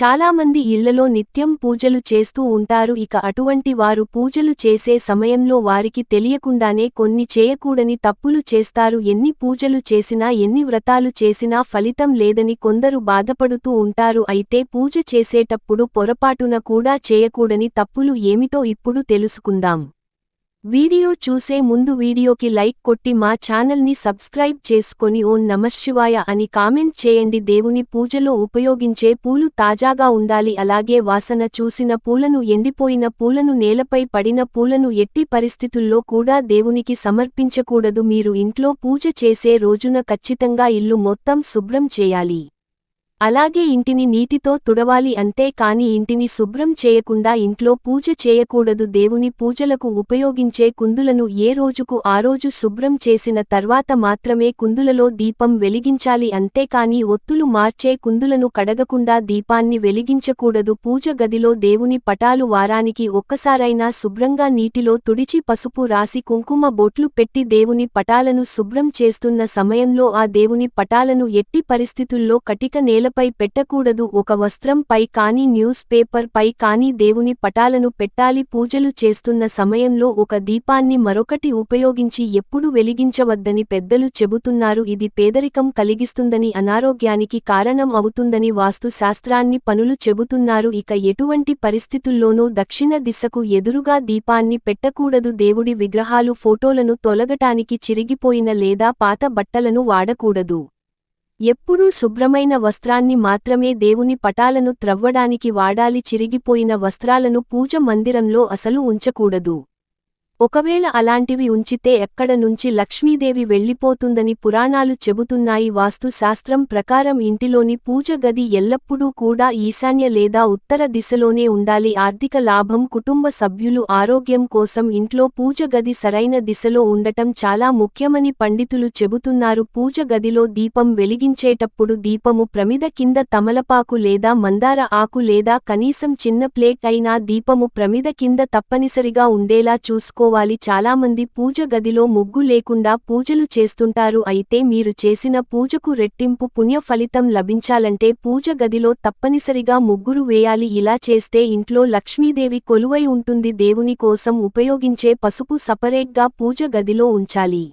చాలామంది ఇళ్ళలో నిత్యం పూజలు చేస్తూ ఉంటారు. ఇక అటువంటి వారు పూజలు చేసే సమయంలో వారికి తెలియకుండానే కొన్ని చేయకూడని తప్పులు చేస్తారు. ఎన్ని పూజలు చేసినా ఎన్ని వ్రతాలు చేసినా ఫలితం లేదని కొందరు బాధపడుతూ ఉంటారు. అయితే పూజ చేసేటప్పుడు పొరపాటున కూడా చేయకూడని తప్పులు ఏమిటో ఇప్పుడు తెలుసుకుందాం. వీడియో చూసే ముందు వీడియోకి లైక్ కొట్టి మా ఛానల్ని సబ్స్క్రైబ్ చేసుకొని ఓం నమశివాయ అని కామెంట్ చేయండి. దేవుని పూజలో ఉపయోగించే పూలు తాజాగా ఉండాలి. అలాగే వాసన చూసిన పూలను ఎండిపోయిన పూలను నేలపై పడిన పూలను ఎట్టి పరిస్థితుల్లో కూడా దేవునికి సమర్పించకూడదు. మీరు ఇంట్లో పూజ చేసే రోజున ఖచ్చితంగా ఇల్లు మొత్తం శుభ్రం చేయాలి. అలాగే ఇంటిని నీటితో తుడవాలి అంతే కాని ఇంటిని శుభ్రం చేయకుండా ఇంట్లో పూజ చేయకూడదు. దేవుని పూజలకు ఉపయోగించే కుందులను ఏ రోజుకు ఆ రోజు శుభ్రం చేసిన తర్వాత మాత్రమే కుందులలో దీపం వెలిగించాలి అంతేకాని ఒత్తులు మార్చే కుందులను కడగకుండా దీపాన్ని వెలిగించకూడదు. పూజ గదిలో దేవుని పటాలు వారానికి ఒక్కసారైనా శుభ్రంగా నీటిలో తుడిచి పసుపు రాసి కుంకుమ బొట్లు పెట్టి దేవుని పటాలను శుభ్రం చేస్తున్న సమయంలో ఆ దేవుని పటాలను ఎట్టి పరిస్థితుల్లో కటిక నేల పై పెట్టకూడదు. ఒక వస్త్రం పై కానీ న్యూస్ పేపర్ పై కానీ దేవుని పటాలను పెట్టాలి. పూజలు చేస్తున్న సమయంలో ఒక దీపాన్ని మరొకటి ఉపయోగించి ఎప్పుడు వెలిగించవద్దని పెద్దలు చెబుతున్నారు. ఇది పేదరికం కలిగిస్తుందని అనారోగ్యానికి కారణం అవుతుందని వాస్తు శాస్త్రాన్ని పనులు చెబుతున్నారు. ఇక ఎటువంటి పరిస్థితుల్లోనూ దక్షిణ దిశకు ఎదురుగా దీపాన్ని పెట్టకూడదు. దేవుడి విగ్రహాలు ఫోటోలను తొలగటానికి చిరిగిపోయిన లేదా పాత బట్టలను వాడకూడదు. ఎప్పుడూ శుభ్రమైన వస్త్రాన్ని మాత్రమే దేవుని పటాలను త్రవ్వడానికి వాడాలి చిరిగిపోయిన వస్త్రాలను పూజ మందిరంలో అసలు ఉంచకూడదు. ఒకవేళ అలాంటివి ఉంచితే ఎక్కడ నుంచి లక్ష్మీదేవి వెళ్ళిపోతుందని పురాణాలు చెబుతున్నాయి. వాస్తుశాస్త్రం ప్రకారం ఇంటిలోని పూజ గది ఎల్లప్పుడూ కూడా ఈశాన్య లేదా ఉత్తర దిశలోనే ఉండాలి. ఆర్థిక లాభం కుటుంబ సభ్యులు ఆరోగ్యం కోసం ఇంట్లో పూజ గది సరైన దిశలో ఉండటం చాలా ముఖ్యమని పండితులు చెబుతున్నారు. పూజ గదిలో దీపం వెలిగించేటప్పుడు దీపము ప్రమిద కింద తమలపాకు లేదా మందార ఆకు లేదా కనీసం చిన్న ప్లేట్ అయినా దీపము ప్రమిద కింద తప్పనిసరిగా ఉండేలా చూసుకో. చేసుకోవాలి చాలామంది పూజ గదిలో ముగ్గు లేకుండా పూజలు చేస్తుంటారు. అయితే మీరు చేసిన పూజకు రెట్టింపు పుణ్య ఫలితం లభించాలంటే పూజ గదిలో తప్పనిసరిగా ముగ్గురు వేయాలి. ఇలా చేస్తే ఇంట్లో లక్ష్మీదేవి కొలువై ఉంటుంది. దేవుని కోసం ఉపయోగించే పసుపు సపరేట్గా పూజ గదిలో ఉంచాలి.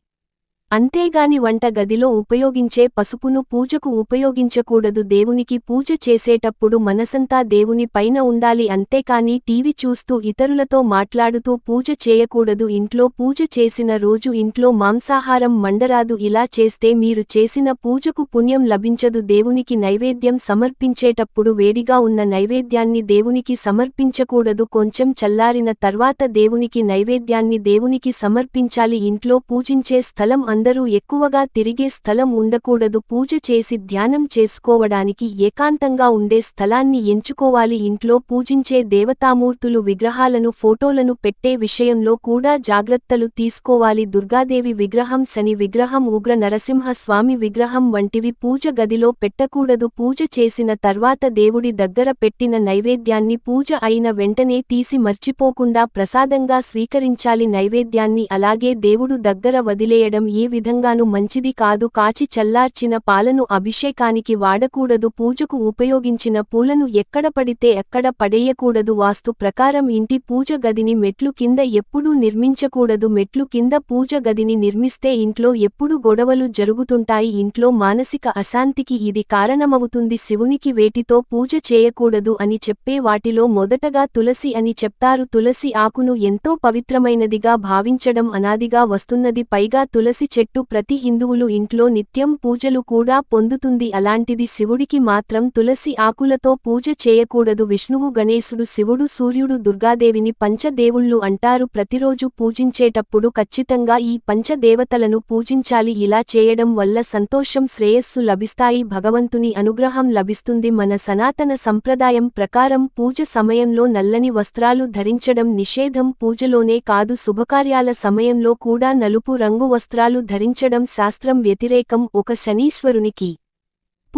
అంతేగాని వంట గదిలో ఉపయోగించే పసుపును పూజకు ఉపయోగించకూడదు. దేవునికి పూజ చేసేటప్పుడు మనసంతా దేవుని పైన ఉండాలి అంతేకాని టీవీ చూస్తూ ఇతరులతో మాట్లాడుతూ పూజ చేయకూడదు. ఇంట్లో పూజ చేసిన రోజు ఇంట్లో మాంసాహారం మండరాదు. ఇలా చేస్తే మీరు చేసిన పూజకు పుణ్యం లభించదు. దేవునికి నైవేద్యం సమర్పించేటప్పుడు వేడిగా ఉన్న నైవేద్యాన్ని దేవునికి సమర్పించకూడదు. కొంచెం చల్లారిన తర్వాత దేవునికి నైవేద్యాన్ని దేవునికి సమర్పించాలి. ఇంట్లో పూజించే స్థలం అందరూ ఎక్కువగా తిరిగే స్థలం ఉండకూడదు. పూజ చేసి ధ్యానం చేసుకోవడానికి ఏకాంతంగా ఉండే స్థలాన్ని ఎంచుకోవాలి. ఇంట్లో పూజించే దేవతామూర్తులు విగ్రహాలను ఫోటోలను పెట్టే విషయంలో కూడా జాగ్రత్తలు తీసుకోవాలి. దుర్గాదేవి విగ్రహం శని విగ్రహం ఉగ్ర నరసింహ స్వామి విగ్రహం వంటివి పూజ గదిలో పెట్టకూడదు. పూజ చేసిన తర్వాత దేవుడి దగ్గర పెట్టిన నైవేద్యాన్ని పూజ అయిన వెంటనే తీసి మర్చిపోకుండా ప్రసాదంగా స్వీకరించాలి. నైవేద్యాన్ని అలాగే దేవుడు దగ్గర వదిలేయడం ఈ విధంగానూ మంచిది కాదు. కాచి చల్లార్చిన పాలను అభిషేకానికి వాడకూడదు. పూజకు ఉపయోగించిన పూలను ఎక్కడ పడితే ఎక్కడ పడేయకూడదు. వాస్తు ప్రకారం ఇంటి పూజ గదిని మెట్లు కింద ఎప్పుడూ నిర్మించకూడదు. మెట్లు కింద పూజ గదిని నిర్మిస్తే ఇంట్లో ఎప్పుడు గొడవలు జరుగుతుంటాయి. ఇంట్లో మానసిక అశాంతికి ఇది కారణమవుతుంది. శివునికి వేటితో పూజ చేయకూడదు అని చెప్పే వాటిలో మొదటగా తులసి అని చెప్తారు. తులసి ఆకును ఎంతో పవిత్రమైనదిగా భావించడం అనాదిగా వస్తున్నది. పైగా తులసి చెట్టు ప్రతి హిందువులు ఇంట్లో నిత్యం పూజలు కూడా పొందుతుంది. అలాంటిది శివుడికి మాత్రం తులసి ఆకులతో పూజ చేయకూడదు. విష్ణువు గణేశుడు శివుడు సూర్యుడు దుర్గాదేవిని పంచదేవుళ్ళు అంటారు. ప్రతిరోజు పూజించేటప్పుడు ఖచ్చితంగా ఈ పంచదేవతలను పూజించాలి. ఇలా చేయడం వల్ల సంతోషం శ్రేయస్సు లభిస్తాయి. భగవంతుని అనుగ్రహం లభిస్తుంది. మన సనాతన సంప్రదాయం ప్రకారం పూజ సమయంలో నల్లని వస్త్రాలు ధరించడం నిషేధం. పూజలోనే కాదు శుభకార్యాల సమయంలో కూడా నలుపు రంగు వస్త్రాలు ధరించడం శాస్త్రం వ్యతిరేకం ఒక శనీశ్వరునికి.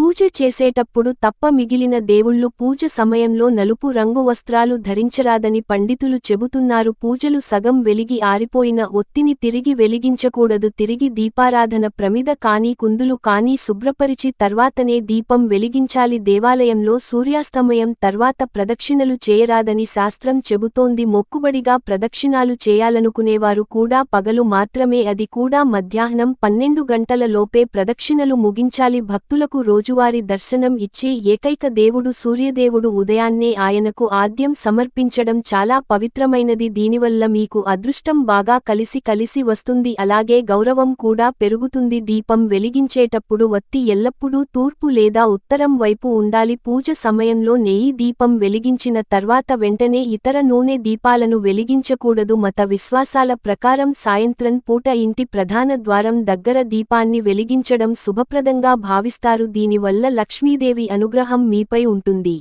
పూజ చేసేటప్పుడు తప్ప మిగిలిన దేవుళ్ళు పూజ సమయంలో నలుపు రంగు వస్త్రాలు ధరించరాదని పండితులు చెబుతున్నారు. పూజలు సగం వెలిగి ఆరిపోయిన ఒత్తిని తిరిగి వెలిగించకూడదు. తిరిగి దీపారాధన ప్రమిద కానీ కుందులు కానీ శుభ్రపరిచి తర్వాతనే దీపం వెలిగించాలి. దేవాలయంలో సూర్యాస్తమయం తర్వాత ప్రదక్షిణలు చేయరాదని శాస్త్రం చెబుతోంది. మొక్కుబడిగా ప్రదక్షిణాలు చేయాలనుకునేవారు కూడా పగలు మాత్రమే. అది కూడా మధ్యాహ్నం పన్నెండు గంటల లోపే ప్రదక్షిణలు ముగించాలి. భక్తులకు రోజు రోజువారీ దర్శనం ఇచ్చే ఏకైక దేవుడు సూర్యదేవుడు ఉదయాన్నే ఆయనకు ఆద్యం సమర్పించడం చాలా పవిత్రమైనది. దీనివల్ల మీకు అదృష్టం బాగా కలిసి కలిసి వస్తుంది. అలాగే గౌరవం కూడా పెరుగుతుంది. దీపం వెలిగించేటప్పుడు వత్తి ఎల్లప్పుడూ తూర్పు లేదా ఉత్తరం వైపు ఉండాలి. పూజ సమయంలో నెయ్యి దీపం వెలిగించిన తర్వాత వెంటనే ఇతర నూనె దీపాలను వెలిగించకూడదు. మత విశ్వాసాల ప్రకారం సాయంత్రం పూట ఇంటి ప్రధాన ద్వారం దగ్గర దీపాన్ని వెలిగించడం శుభప్రదంగా భావిస్తారు. దీని దీనివల్ల లక్ష్మీదేవి అనుగ్రహం మీపై ఉంటుంది.